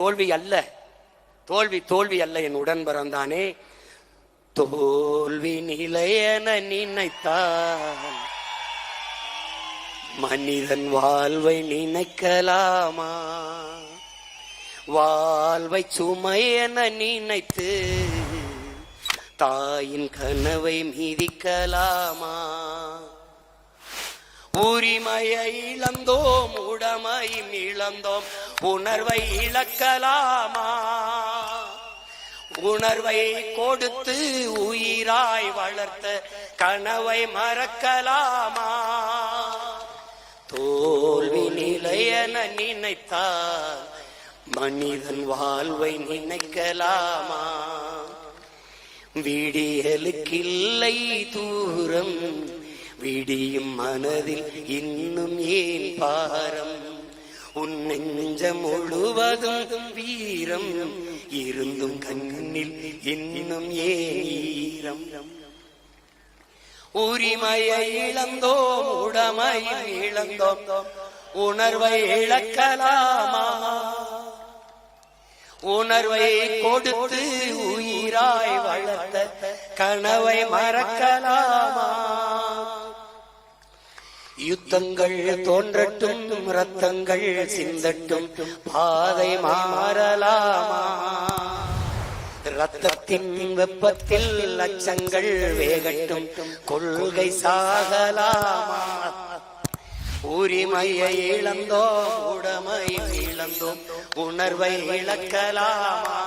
தோல்வி அல்ல. தோல்வி தோல்வி அல்ல. என் உடன் பிறந்தானே தோல்வி நிலையென நினைத்தால் மனிதன் வாழ்வை நினைக்கலாமா? வாழ்வை சுமை என நினைத்து தாயின் கனவை மீதிக்கலாமா? உரிமையை இழந்தோம் உடமையும் இழந்தோம். உணர்வை இழக்கலாமா? உணர்வை கொடுத்து உயிராய் வளர்த்த கனவை மறக்கலாமா? தோல்வி நிலையென நினைத்தால் மனிதன் வாழ்வை நினைக்கலாமா? விடியலுக்கில்லை தூரம் விடியும் மனதில் இன்னும் ஏன் பாரம்? உன் நெஞ்சம் முழுவதும் வீரம் இருந்தும் கண்ணில் இன்னும் ஏரம். உரிமையை இழந்தோம் உடமை இழந்தோம் உணர்வை இழக்கலாமா? உணர்வை கொடுத்து உயிராய் வளர்த்த கனவை மறக்கலாமா? யுத்தங்கள் தோன்றட்டும் ரத்தங்கள் சிந்தட்டும் பாதை மாறலாமா? ரத்தத்தின் வெப்பத்தில் லட்சங்கள் வேகட்டும் கொள்கை சாகலாமா? உரிமையை இழந்தோம் உடமை இழந்தோம் உணர்வை இழக்கலாமா?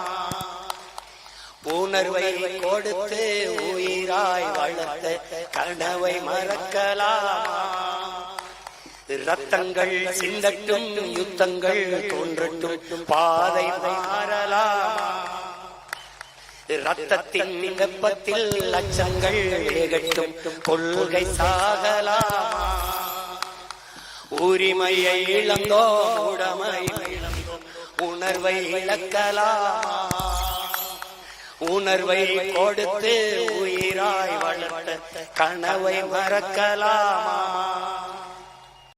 உணர்வை கொடுத்து உயிராய் வளர்த்த கனவை மறக்கலாமா? ரத்தங்கள் சிந்தட்டும் யுத்தங்கள் தோன்றட்டும். பாதை மாறலாமா? ரத்தத்தின் வெப்பத்தில் லட்சங்கள் ஏகட்டும் கொள்கை சாகலாமா? உரிமையை இழந்தோ உடமை உணர்வை இழக்கலாமா? உணர்வை கொடுத்து உயிராய் வளர்த்த கனவை மறக்கலாமா?